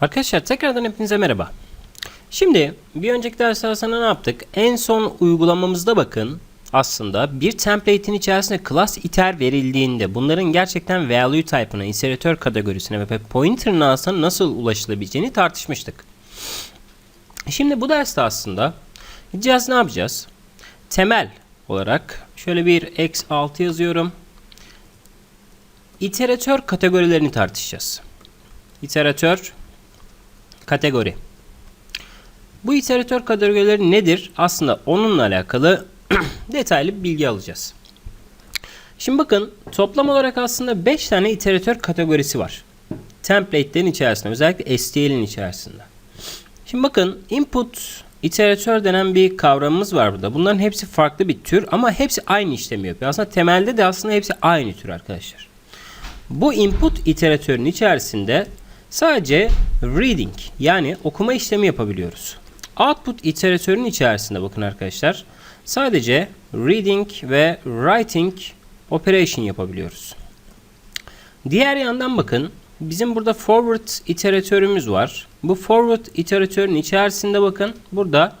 Arkadaşlar tekrardan hepinize merhaba. Şimdi bir önceki ders arasında ne yaptık? En son uygulamamızda bakın aslında bir template'in içerisinde class iter verildiğinde bunların gerçekten value type'ına, inseritör kategorisine ve pointer'ın aslında nasıl ulaşılabileceğini tartışmıştık. Şimdi bu derste aslında gideceğiz ne yapacağız? Temel olarak şöyle bir x6 yazıyorum. İteratör kategorilerini tartışacağız. İteratör kategori. Bu iteratör kategorileri nedir? Aslında onunla alakalı detaylı bir bilgi alacağız. Şimdi bakın toplam olarak aslında 5 tane iteratör kategorisi var. Template'lerin içerisinde özellikle STL'in içerisinde. Şimdi bakın input iteratör denen bir kavramımız var burada. Bunların hepsi farklı bir tür ama hepsi aynı işlemi yapıyor. Aslında temelde de aslında hepsi aynı tür arkadaşlar. Bu input iteratörün içerisinde sadece reading yani okuma işlemi yapabiliyoruz. Output iteratörün içerisinde bakın arkadaşlar sadece reading ve writing operation yapabiliyoruz. Diğer yandan bakın bizim burada forward iteratörümüz var. Bu forward iteratörün içerisinde bakın burada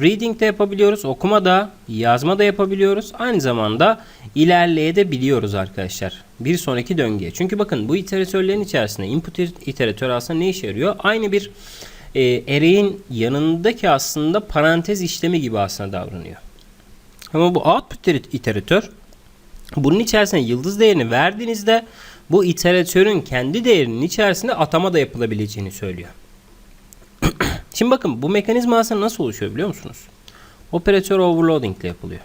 reading de yapabiliyoruz, okuma da, yazma da yapabiliyoruz. Aynı zamanda ilerleyebiliyoruz arkadaşlar. Bir sonraki döngüye. Çünkü bakın bu iteratörlerin içerisinde input iteratör aslında ne işe yarıyor? Aynı bir e, array'in yanındaki aslında parantez işlemi gibi aslında davranıyor. Ama bu output iteratör bunun içerisine yıldız değerini verdiğinizde bu iteratörün kendi değerinin içerisinde atama da yapılabileceğini söylüyor. Şimdi bakın bu mekanizma aslında nasıl oluşuyor biliyor musunuz? Operatör overloading ile yapılıyor.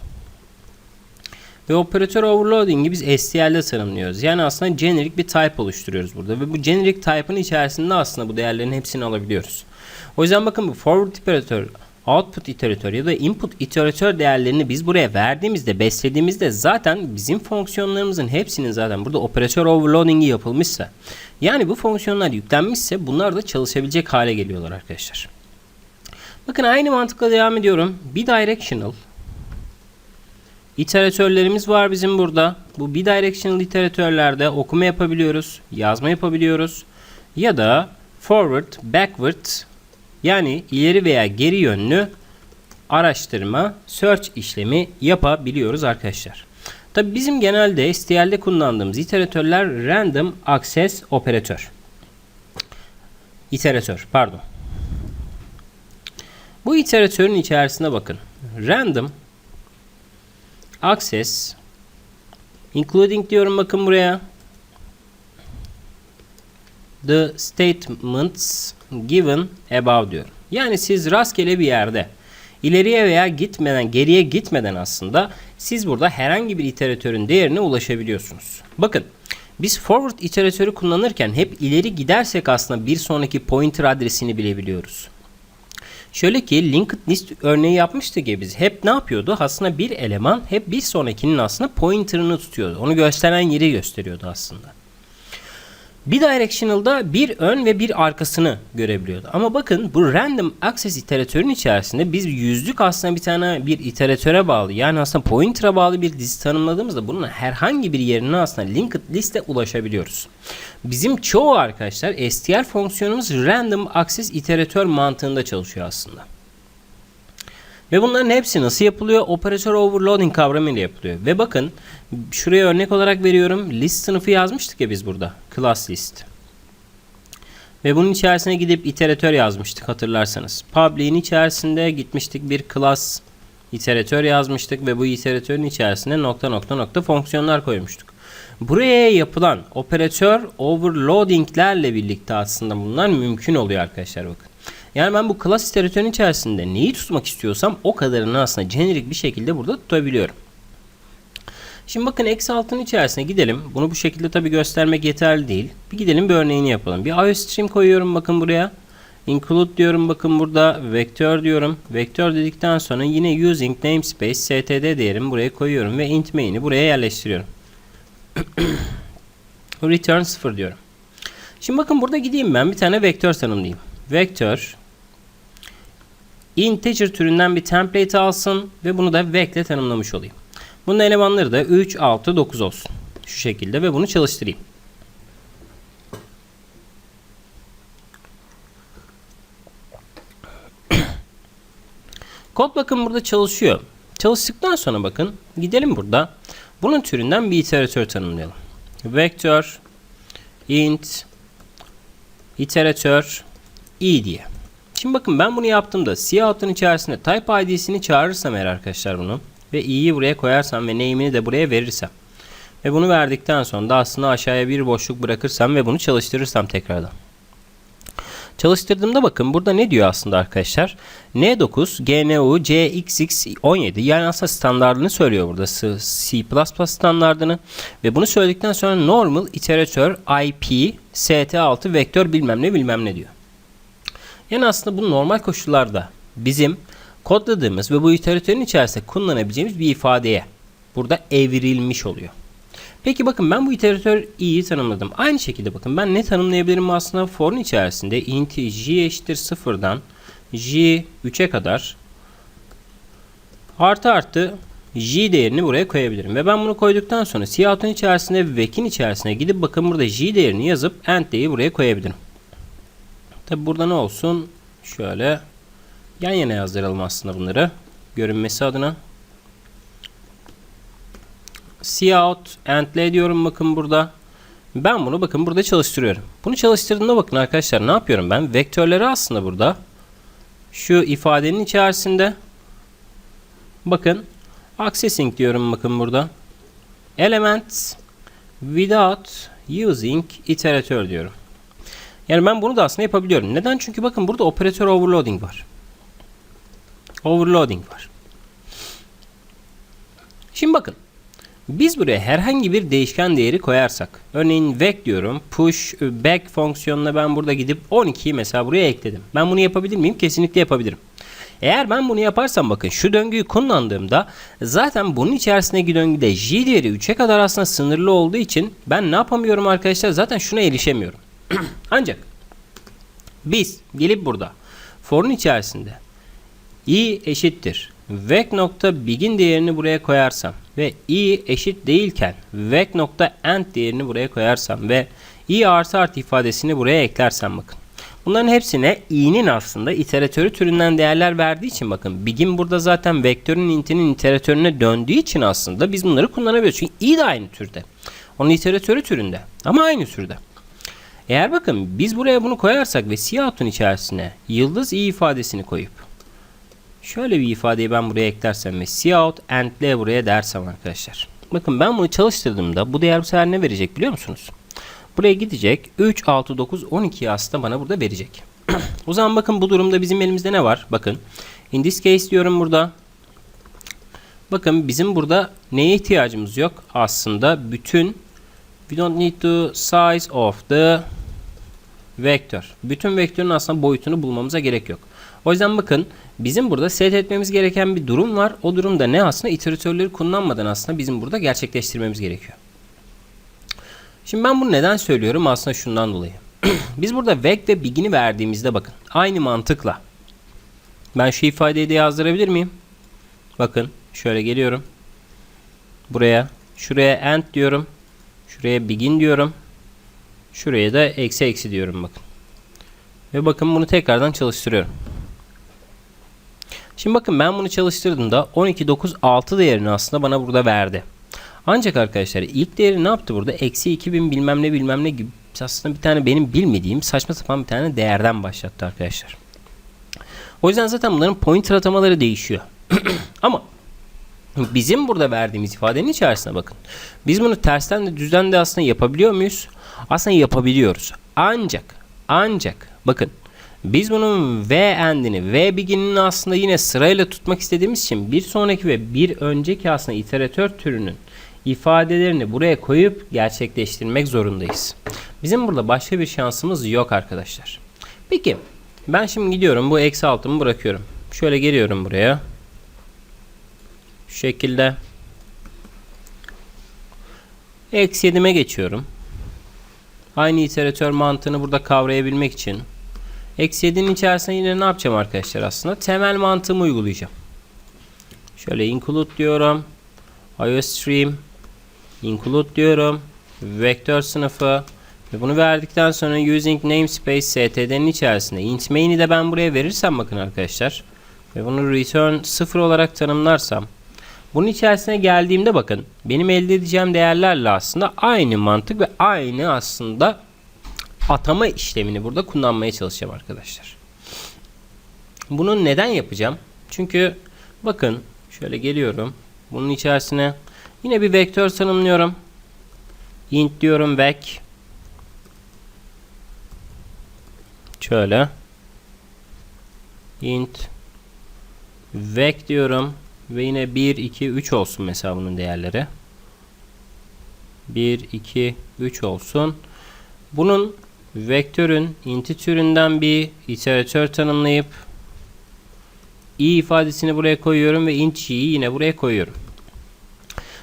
Ve operatör overloading'i biz STL'de tanımlıyoruz. Yani aslında generic bir type oluşturuyoruz burada. Ve bu generic type'ın içerisinde aslında bu değerlerin hepsini alabiliyoruz. O yüzden bakın bu forward iteratör, output iteratör ya da input iteratör değerlerini biz buraya verdiğimizde, beslediğimizde zaten bizim fonksiyonlarımızın hepsinin zaten burada operatör overloading'i yapılmışsa yani bu fonksiyonlar yüklenmişse bunlar da çalışabilecek hale geliyorlar arkadaşlar. Bakın aynı mantıkla devam ediyorum. Bidirectional iteratörlerimiz var bizim burada. Bu bidirectional iteratörlerde okuma yapabiliyoruz, yazma yapabiliyoruz ya da forward, backward yani ileri veya geri yönlü araştırma, search işlemi yapabiliyoruz arkadaşlar. Tabi bizim genelde STL'de kullandığımız iteratörler random access operatör. İteratör, pardon. Bu iteratörün içerisine bakın. Random access including diyorum bakın buraya. The statements given above diyor. Yani siz rastgele bir yerde ileriye veya gitmeden geriye gitmeden aslında siz burada herhangi bir iteratörün değerine ulaşabiliyorsunuz. Bakın biz forward iteratörü kullanırken hep ileri gidersek aslında bir sonraki pointer adresini bilebiliyoruz. Şöyle ki linked list örneği yapmıştık ya biz. Hep ne yapıyordu? Aslında bir eleman hep bir sonrakinin aslında pointer'ını tutuyordu. Onu gösteren yeri gösteriyordu aslında. Bidirectional'da bir ön ve bir arkasını görebiliyordu. Ama bakın bu random access iteratörün içerisinde biz yüzlük aslında bir tane bir iteratöre bağlı yani aslında pointer'a bağlı bir dizi tanımladığımızda bunun herhangi bir yerine aslında linked liste ulaşabiliyoruz. Bizim çoğu arkadaşlar STR fonksiyonumuz random access iteratör mantığında çalışıyor aslında. Ve bunların hepsi nasıl yapılıyor? Operatör overloading kavramıyla yapılıyor. Ve bakın şuraya örnek olarak veriyorum. List sınıfı yazmıştık ya biz burada. Class list. Ve bunun içerisine gidip iteratör yazmıştık hatırlarsanız. Public'in içerisinde gitmiştik bir class iteratör yazmıştık ve bu iteratörün içerisine nokta nokta nokta fonksiyonlar koymuştuk. Buraya yapılan operatör overloadinglerle birlikte aslında bunlar mümkün oluyor arkadaşlar bakın. Yani ben bu class iteratörün içerisinde neyi tutmak istiyorsam o kadarını aslında generic bir şekilde burada tutabiliyorum. Şimdi bakın eksi altının içerisine gidelim. Bunu bu şekilde tabi göstermek yeterli değil. Bir gidelim bir örneğini yapalım. Bir IOStream koyuyorum bakın buraya. Include diyorum bakın burada vektör diyorum. Vektör dedikten sonra yine using namespace std değerim buraya koyuyorum ve int main'i buraya yerleştiriyorum. Return 0 diyorum. Şimdi bakın burada gideyim ben bir tane vektör tanımlayayım. Vektör integer türünden bir template alsın ve bunu da vec tanımlamış olayım. Bunun elemanları da 3, 6, 9 olsun. Şu şekilde ve bunu çalıştırayım. Kod bakın burada çalışıyor. Çalıştıktan sonra bakın gidelim burada. Bunun türünden bir iteratör tanımlayalım. Vektör int iteratör i diye. Şimdi bakın ben bunu yaptığımda cout'un içerisinde type id'sini çağırırsam eğer arkadaşlar bunu ve i'yi buraya koyarsam ve name'ini de buraya verirsem ve bunu verdikten sonra da aslında aşağıya bir boşluk bırakırsam ve bunu çalıştırırsam tekrardan. Çalıştırdığımda bakın burada ne diyor aslında arkadaşlar? N9, GNU, CXX17 yani aslında standartını söylüyor burada C++ standartını ve bunu söyledikten sonra normal iteratör IP ST6 vektör bilmem ne bilmem ne diyor. Yani aslında bu normal koşullarda bizim kodladığımız ve bu iteratörün içerisinde kullanabileceğimiz bir ifadeye burada evrilmiş oluyor. Peki bakın ben bu iteratör i'yi tanımladım. Aynı şekilde bakın ben ne tanımlayabilirim aslında for'un içerisinde int j eşittir sıfırdan j 3'e kadar artı artı j değerini buraya koyabilirim. Ve ben bunu koyduktan sonra cout'un içerisinde vek'in içerisine gidip bakın burada j değerini yazıp end değeri buraya koyabilirim. Tabi burada ne olsun? Şöyle yan yana yazdıralım aslında bunları. Görünmesi adına. Cout endle diyorum bakın burada. Ben bunu bakın burada çalıştırıyorum. Bunu çalıştırdığımda bakın arkadaşlar ne yapıyorum ben? Vektörleri aslında burada şu ifadenin içerisinde bakın accessing diyorum bakın burada. Elements without using iterator diyorum. Yani ben bunu da aslında yapabiliyorum. Neden? Çünkü bakın burada operatör overloading var. Overloading var. Şimdi bakın. Biz buraya herhangi bir değişken değeri koyarsak. Örneğin vec diyorum. Push back fonksiyonuna ben burada gidip 12'yi mesela buraya ekledim. Ben bunu yapabilir miyim? Kesinlikle yapabilirim. Eğer ben bunu yaparsam bakın şu döngüyü kullandığımda zaten bunun içerisindeki döngüde j değeri 3'e kadar aslında sınırlı olduğu için ben ne yapamıyorum arkadaşlar? Zaten şuna erişemiyorum. Ancak biz gelip burada for'un içerisinde i eşittir vec nokta begin değerini buraya koyarsam ve i eşit değilken vec nokta end değerini buraya koyarsam ve i artı artı ifadesini buraya eklersem bakın. Bunların hepsine i'nin aslında iteratörü türünden değerler verdiği için bakın begin burada zaten vektörün intinin iteratörüne döndüğü için aslında biz bunları kullanabiliyoruz. Çünkü i de aynı türde. Onun iteratörü türünde ama aynı türde. Eğer bakın biz buraya bunu koyarsak ve cout'un içerisine yıldız i ifadesini koyup şöyle bir ifadeyi ben buraya eklersem ve cout end'le buraya dersem arkadaşlar. Bakın ben bunu çalıştırdığımda bu değer bu sefer ne verecek biliyor musunuz? Buraya gidecek 3, 6, 9, 12 aslında bana burada verecek. o zaman bakın bu durumda bizim elimizde ne var? Bakın in this case diyorum burada. Bakın bizim burada neye ihtiyacımız yok? Aslında bütün we don't need to size of the vektör. Bütün vektörün aslında boyutunu bulmamıza gerek yok. O yüzden bakın bizim burada set etmemiz gereken bir durum var. O durumda ne aslında iteratörleri kullanmadan aslında bizim burada gerçekleştirmemiz gerekiyor. Şimdi ben bunu neden söylüyorum? Aslında şundan dolayı. Biz burada vec ve begin'i verdiğimizde bakın aynı mantıkla ben şu ifadeyi de yazdırabilir miyim? Bakın şöyle geliyorum. Buraya şuraya end diyorum. Şuraya begin diyorum. Şuraya da eksi eksi diyorum bakın. Ve bakın bunu tekrardan çalıştırıyorum. Şimdi bakın ben bunu çalıştırdığımda 12, 9, 6 değerini aslında bana burada verdi. Ancak arkadaşlar ilk değeri ne yaptı burada? Eksi 2000 bilmem ne bilmem ne gibi aslında bir tane benim bilmediğim saçma sapan bir tane değerden başlattı arkadaşlar. O yüzden zaten bunların pointer atamaları değişiyor. Ama bizim burada verdiğimiz ifadenin içerisine bakın. Biz bunu tersten de düzden de aslında yapabiliyor muyuz? Aslında yapabiliyoruz. Ancak ancak bakın biz bunun V endini, V begin'ini aslında yine sırayla tutmak istediğimiz için bir sonraki ve bir önceki aslında iteratör türünün ifadelerini buraya koyup gerçekleştirmek zorundayız. Bizim burada başka bir şansımız yok arkadaşlar. Peki ben şimdi gidiyorum bu eksi altımı bırakıyorum. Şöyle geliyorum buraya. Şu şekilde. Eksi 7'me geçiyorum. Aynı iteratör mantığını burada kavrayabilmek için Eksi 7'nin içerisinde yine ne yapacağım arkadaşlar aslında? Temel mantığımı uygulayacağım. Şöyle include diyorum. IOStream include diyorum. Vektör sınıfı ve bunu verdikten sonra using namespace std'nin içerisinde int main'i de ben buraya verirsem bakın arkadaşlar. ve bunu return 0 olarak tanımlarsam bunun içerisine geldiğimde bakın benim elde edeceğim değerlerle aslında aynı mantık ve aynı aslında atama işlemini burada kullanmaya çalışacağım arkadaşlar. Bunu neden yapacağım? Çünkü bakın şöyle geliyorum. Bunun içerisine yine bir vektör tanımlıyorum. int diyorum vec şöyle int vec diyorum ve yine 1 2 3 olsun mesela bunun değerleri. 1 2 3 olsun. Bunun vektörün inti türünden bir iteratör tanımlayıp i ifadesini buraya koyuyorum ve int y'yi yine buraya koyuyorum.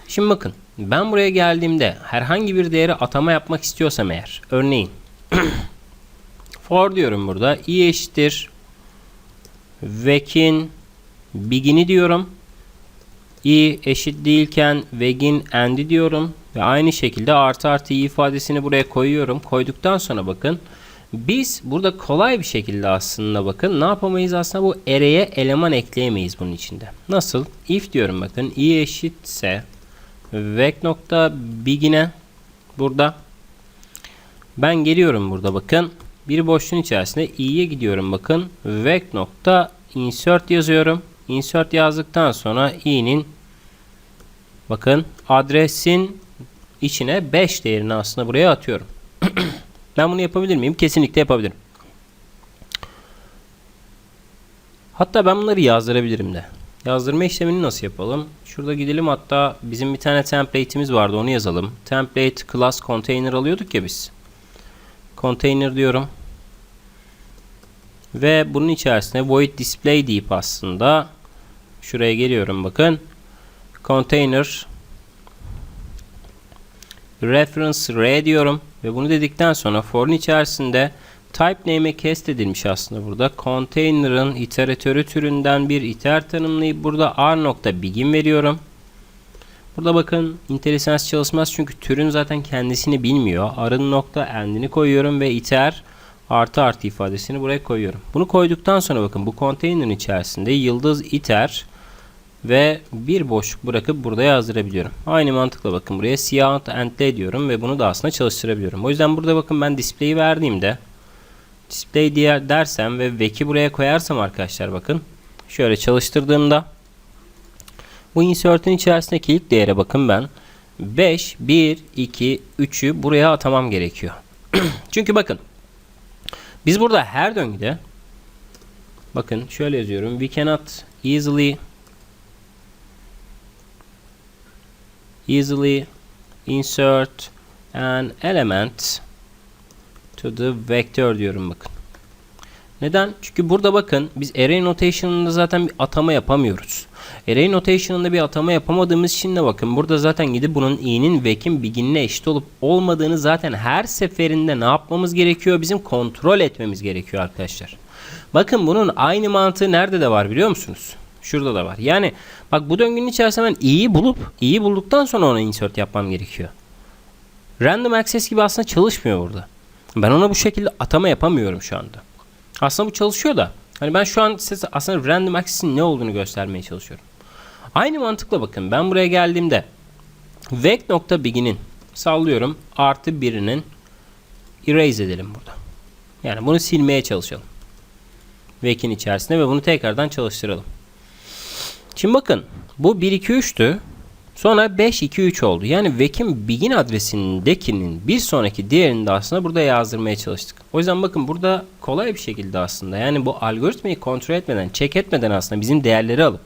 Şimdi bakın ben buraya geldiğimde herhangi bir değeri atama yapmak istiyorsam eğer örneğin for diyorum burada i eşittir vec'in begin'i diyorum i eşit değilken veg'in end'i diyorum ve aynı şekilde artı artı i ifadesini buraya koyuyorum. Koyduktan sonra bakın biz burada kolay bir şekilde aslında bakın ne yapamayız aslında bu array'e eleman ekleyemeyiz bunun içinde. Nasıl? If diyorum bakın i eşitse vec nokta begin'e burada ben geliyorum burada bakın bir boşluğun içerisinde i'ye gidiyorum bakın vec nokta insert yazıyorum. Insert yazdıktan sonra i'nin bakın adresin içine 5 değerini aslında buraya atıyorum. ben bunu yapabilir miyim? Kesinlikle yapabilirim. Hatta ben bunları yazdırabilirim de. Yazdırma işlemini nasıl yapalım? Şurada gidelim hatta bizim bir tane template'imiz vardı onu yazalım. Template class container alıyorduk ya biz. Container diyorum. Ve bunun içerisine void display deyip aslında şuraya geliyorum bakın. Container reference r diyorum ve bunu dedikten sonra for'un içerisinde type name'e cast edilmiş aslında burada. Container'ın iteratörü türünden bir iter tanımlayıp burada r nokta begin veriyorum. Burada bakın IntelliSense çalışmaz çünkü türün zaten kendisini bilmiyor. R'ın nokta end'ini koyuyorum ve iter artı artı ifadesini buraya koyuyorum. Bunu koyduktan sonra bakın bu container'ın içerisinde yıldız iter ve bir boşluk bırakıp burada yazdırabiliyorum. Aynı mantıkla bakın buraya siyah end'le diyorum ve bunu da aslında çalıştırabiliyorum. O yüzden burada bakın ben display'i verdiğimde display diye dersem ve vec'i buraya koyarsam arkadaşlar bakın şöyle çalıştırdığımda bu insert'in içerisindeki ilk değere bakın ben 5, 1, 2, 3'ü buraya atamam gerekiyor. Çünkü bakın biz burada her döngüde bakın şöyle yazıyorum. We cannot easily easily insert an element to the vector diyorum bakın. Neden? Çünkü burada bakın biz array notation'ında zaten bir atama yapamıyoruz. Array notation'ında bir atama yapamadığımız için de bakın burada zaten gidip bunun i'nin vec'in begin'ine eşit olup olmadığını zaten her seferinde ne yapmamız gerekiyor? Bizim kontrol etmemiz gerekiyor arkadaşlar. Bakın bunun aynı mantığı nerede de var biliyor musunuz? Şurada da var. Yani bak bu döngünün içerisinde ben i'yi bulup i'yi bulduktan sonra ona insert yapmam gerekiyor. Random access gibi aslında çalışmıyor burada. Ben ona bu şekilde atama yapamıyorum şu anda. Aslında bu çalışıyor da. Hani ben şu an size aslında random access'in ne olduğunu göstermeye çalışıyorum. Aynı mantıkla bakın. Ben buraya geldiğimde vec nokta begin'in sallıyorum artı birinin erase edelim burada. Yani bunu silmeye çalışalım. Vec'in içerisinde ve bunu tekrardan çalıştıralım. Şimdi bakın bu 1 2 3'tü. Sonra 5 2 3 oldu. Yani vec'in begin adresindekinin bir sonraki değerini de aslında burada yazdırmaya çalıştık. O yüzden bakın burada kolay bir şekilde aslında yani bu algoritmayı kontrol etmeden, check etmeden aslında bizim değerleri alıp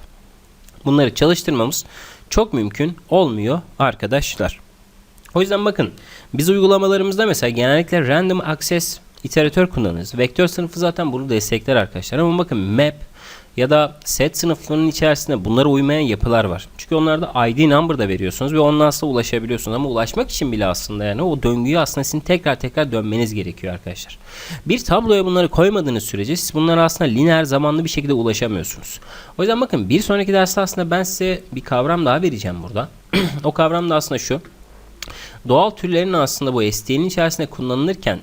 bunları çalıştırmamız çok mümkün olmuyor arkadaşlar. O yüzden bakın biz uygulamalarımızda mesela genellikle random access iteratör kullanırız. Vektör sınıfı zaten bunu destekler arkadaşlar ama bakın map ya da set sınıflarının içerisinde bunlara uymayan yapılar var. Çünkü onlarda ID number da veriyorsunuz ve ondan aslında ulaşabiliyorsunuz ama ulaşmak için bile aslında yani o döngüyü aslında sizin tekrar tekrar dönmeniz gerekiyor arkadaşlar. Bir tabloya bunları koymadığınız sürece siz bunlara aslında lineer zamanlı bir şekilde ulaşamıyorsunuz. O yüzden bakın bir sonraki derste aslında ben size bir kavram daha vereceğim burada. o kavram da aslında şu. Doğal türlerin aslında bu STL'in içerisinde kullanılırken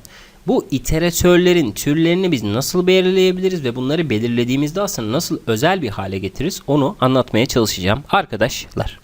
Bu iteratörlerin türlerini biz nasıl belirleyebiliriz ve bunları belirlediğimizde aslında nasıl özel bir hale getiririz onu anlatmaya çalışacağım arkadaşlar.